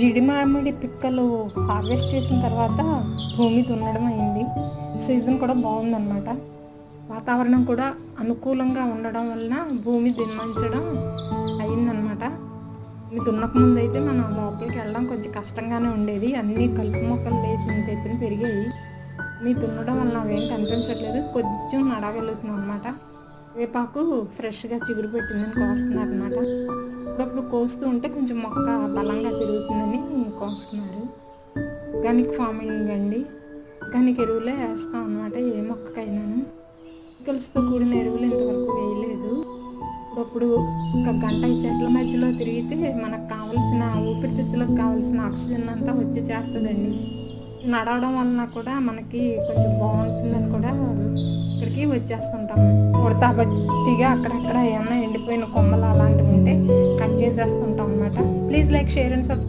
జిడిమామిడి పిక్కలు హార్వెస్ట్ చేసిన తర్వాత భూమి దున్నడం అయింది. సీజన్ కూడా బాగుందన్నమాట. వాతావరణం కూడా అనుకూలంగా ఉండడం వలన భూమి దున్నించడం అయిందనమాట దున్నక ముందు అయితే మనం లోపలికి వెళ్ళడం కొంచెం కష్టంగానే ఉండేది. అన్ని కలుపు మొక్కలు వేసి ఎత్తున పెరిగాయి. మీ దున్నడం వల్ల నావేం కనిపించట్లేదు. కొంచెం నడగలుగుతున్నాం అనమాట వేపాకు ఫ్రెష్గా చిగురు పెట్టిందని కోస్తున్నారు అనమాట అప్పుడప్పుడు కోస్తూ ఉంటే కొంచెం మొక్క బలంగా పెరుగుతుంది. కోస్తున్నారు ఆర్గానిక్ ఫార్మింగ్ అండి. ఆర్గానిక్ ఎరువులే వేస్తాం అనమాట ఏ మొక్కకైనాను. కెమికల్స్తో కూడిన ఎరువులు ఇంతవరకు వేయలేదు. ఇప్పుడు ఒక గంట ఈ చెట్ల మధ్యలో తిరిగితే మనకు కావలసిన ఊపిరితిత్తులకు కావాల్సిన ఆక్సిజన్ అంతా వచ్చి చేస్తుందండి నడవడం వలన కూడా మనకి కొంచెం బాగుంటుందని కూడా ఇక్కడికి వచ్చేస్తుంటాం. ఉడతా బతిగా అక్కడక్కడ ఏమైనా ఎండిపోయిన కొమ్మలు అలాంటివి ఉంటే కట్ చేసేస్తుంటాం అనమాట please like share and subscribe.